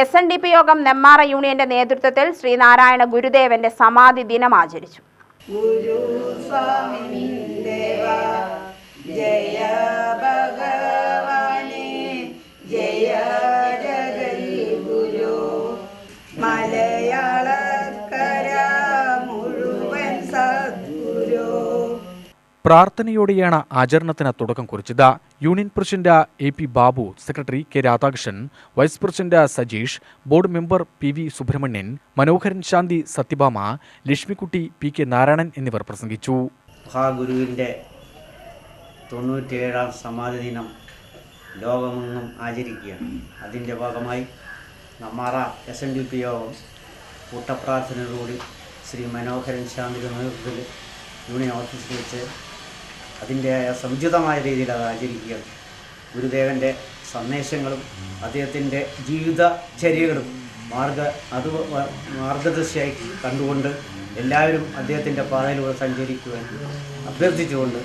S N D P യോഗം നെമ്മാറ യൂണിയന്റെ നേതൃത്വത്തിൽ ശ്രീനാരായണ ഗുരുദേവന്റെ സമാധി ദിനം ആചരിച്ചു. മലയാളക്കര പ്രാർത്ഥനയോടെയാണ് ആചരണത്തിന് തുടക്കം കുറിച്ചത്. Union president A P Babu secretary K Radhakrishnan vice president Sajeesh board member P V Subramanian Manoharan Shanthi Sathyabhama Lakshmikutty P K Narayanan എന്നിവർ പ്രസംഗിച്ചു. മഹാഗുരുവിന്റെ തൊണ്ണൂറ്റിയേഴാം സമാധി ദിനം ലോകമെങ്ങും ആചരിക്കുകയാണ്. അതിന്റെ ഭാഗമായി Nemmara S N D P Yogam കൂട്ടപ്രാർത്ഥനയോടുകൂടി Shri മനോഹരൻ ശാന്തിയുടെ നേതൃത്വത്തിൽ യൂണിയൻ ഓഫീസിൽ വെച്ച് അതിന്റെ സമുചിതമായ രീതിയിൽ അത് ആചരിക്കുകയാണ് ഗുരുദേവന്റെ സന്ദേശങ്ങളും അദ്ദേഹത്തിന്റെ ജീവിതചര്യകളും മാർഗ അത് മാർഗദർശിയായി കണ്ടുകൊണ്ട് എല്ലാവരും അദ്ദേഹത്തിന്റെ പാതയിലൂടെ സഞ്ചരിക്കുവാൻ അഭ്യർത്ഥിച്ചുകൊണ്ട്